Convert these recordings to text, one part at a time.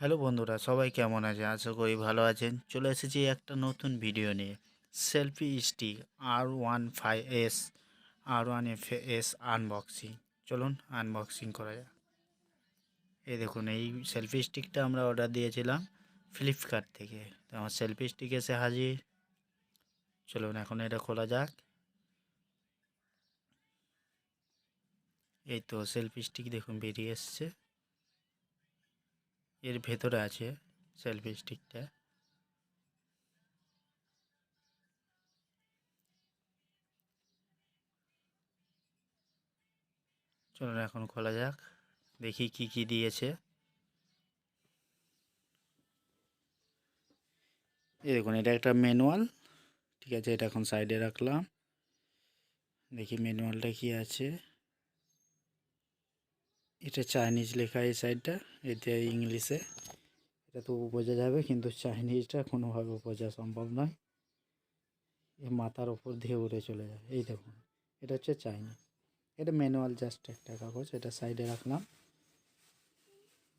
Hello বন্ধুরা, সবাই কেমন আছে? আশা করি ভালো আছেন। চলে এসেছি একটা নতুন ভিডিও নিয়ে। Selfie stick R one five S R one F S unboxing চলুন আনবক্সিং করা যাক। এই দেখুন, এই সেলফি স্টিকটা আমরা অর্ডার দিয়েছিলাম ফ্লিপকার্ট থেকে। তো আমার সেলফি স্টিক এসে হাজির। চলুন এখন এটা খোলা যাক। এই তো সেলফি স্টিক দেখুন বেরিয়ে এসছে। এর ভেতরে আছে সেলফি স্টিকটা চলুন এখন খোলা যাক, দেখি কি কি দিয়েছে। এই দেখুন, এটা একটা ম্যানুয়াল ঠিক আছে, এটা এখন সাইডে রাখলাম। দেখি ম্যানুয়ালটা কি আছে। এটা চাইনিজ লেখা এই সাইডটা এতে ইংলিশে এটা তো বোঝা যাবে, কিন্তু চাইনিজটা কোনোভাবে বোঝা সম্ভব নয়। এ মাথার ওপর দিয়ে উড়ে চলে যাবে। এই দেখুন, এটা হচ্ছে চাইনিজ এটা ম্যানুয়াল জাস্ট একটা কাগজ, এটা সাইডে রাখলাম।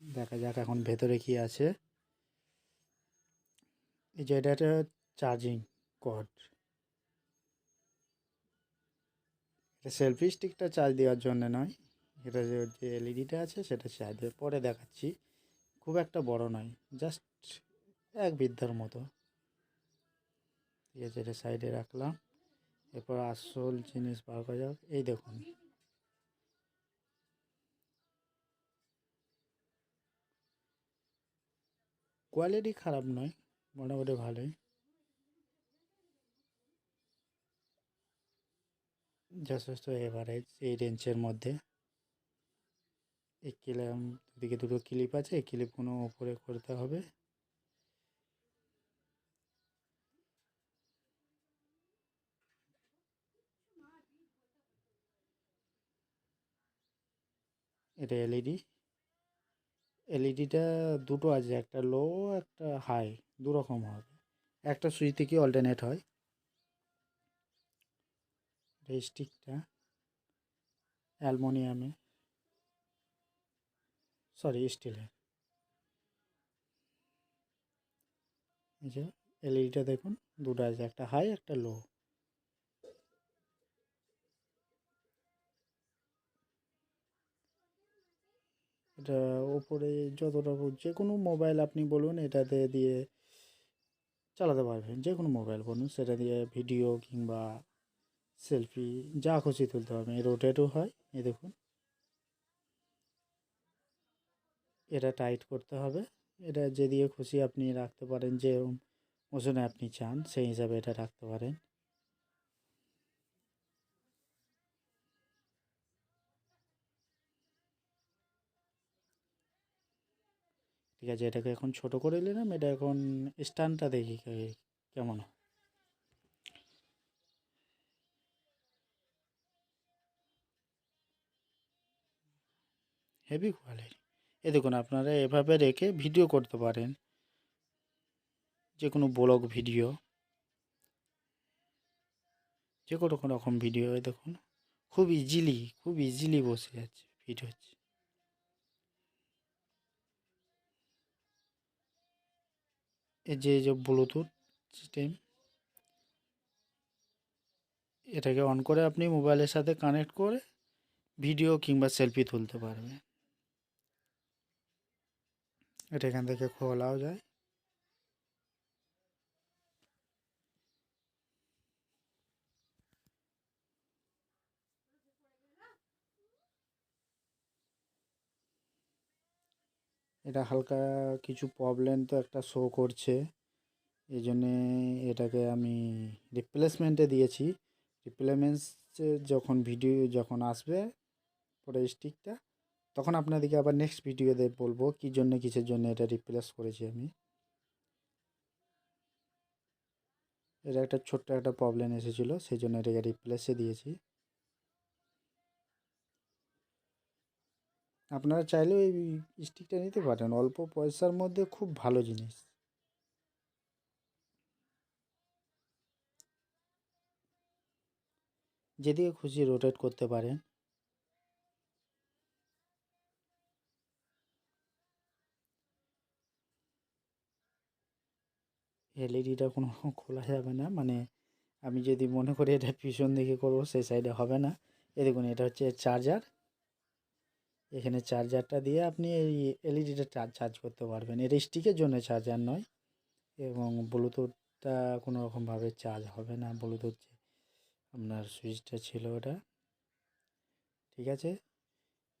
দেখা যাক এখন ভেতরে কি আছে। এই যে এটা একটা চার্জিং কর্ড এটা সেলফি স্টিকটা চার্জ দেওয়ার জন্য নয়। এটা যে যে এলইডিটা আছে, সেটা চার্জ পরে দেখাচ্ছি। খুব একটা বড় নয় জাস্ট এক বিদ্যার মতো। ঠিক আছে, এটা সাইডে রাখলাম। এরপর আসল জিনিস বার করা যাক। এই দেখুন। কোয়ালিটি খারাপ নয়, মোটামুটি ভালোই। যথেষ্ট এভারেজ এই রেঞ্জের মধ্যে। এই ক্লিপ দিকে দুটো ক্লিপ আছে, এই ক্লিপগুলো উপরে করতে হবে। এটা এলইডি এলইডিটা দুটো আছে, একটা লো একটা হাই দু রকম হবে। একটা সুইচ থেকে অল্টারনেট হয়। স্টিকটা অ্যালমোনিয়ামে। সরি স্টিলের এই যে এলইডিটা দেখুন, দুটো আছে, একটা হাই একটা লো এটা ওপরে যতটা যে কোনো মোবাইল আপনি বলুন, এটাতে দিয়ে চালাতে পারবেন। যে কোনো মোবাইল বলুন, সেটা দিয়ে ভিডিও কিংবা সেলফি যা খুশি তুলতে পারবেন। রোটেটও হয়, এই দেখুন। এটা টাইট করতে হবে। এটা যে দিয়ে খুশি আপনি রাখতে পারেন, যে ওজনে আপনি চান, সেই হিসাবে এটা রাখতে পারেন। ঠিক আছে, এটাকে এখন ছোট করে নিলাম। এটা এখন স্ট্যান্ডটা দেখি কেমন হেভি কোয়ালিটি এ দেখুন, আপনারা এভাবে রেখে ভিডিও করতে পারেন। যে কোনো ব্লগ ভিডিও। যে কোনো রকম ভিডিও এই দেখুন। খুব ইজিলি খুব ইজিলি বসে যাচ্ছে ফিট হচ্ছে। এই যে যে ব্লুটুথ সিস্টেম, এটাকে অন করে আপনি মোবাইলের সাথে কানেক্ট করে ভিডিও কিংবা সেলফি তুলতে পারবেন। এটা এখান থেকে খোলাও যায়। এটা হালকা কিছু প্রবলেম তো একটা শো করছে। এই জন্যে এটাকে আমি রিপ্লেসমেন্টে দিয়েছি। রিপ্লেসমেন্টে যখন ভিডিও যখন আসবে, পরে স্টিকটা তখন আপনাদেরকে আবার নেক্সট ভিডিওতে বলব কী জন্য কিসের জন্য এটা রিপ্লেস করেছি আমি। এটা একটা ছোট্ট একটা প্রবলেম এসেছিল সেই জন্য এটাকে রিপ্লেসে দিয়েছি। আপনারা চাইলেও এই স্টিকটা নিতে পারেন, অল্প পয়সার মধ্যে খুব ভালো জিনিস। যেদিকে খুশি রোটেট করতে পারেন। এলইডিটা কোনো খোলা যাবে না। মানে আমি যদি মনে করি এটা পিছন দিকে করব, সেই সাইডে হবে না। এ দেখুন, এটা হচ্ছে চার্জার এখানে চার্জারটা দিয়ে আপনি এই এলইডিটা চার্জ চার্জ করতে পারবেন। এটা স্টিকের জন্য চার্জার নয়। এবং ব্লুটুথটা কোনো রকমভাবে চার্জ হবে না। ব্লুটুথ যে আপনার সুইচটা ছিল ওটা। ঠিক আছে?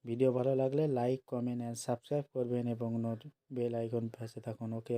ভিডিও ভালো লাগলে লাইক কমেন্ট অ্যান্ড সাবস্ক্রাইব করবেন এবং নোট বেল আইকন পাশে থাকুন। ওকে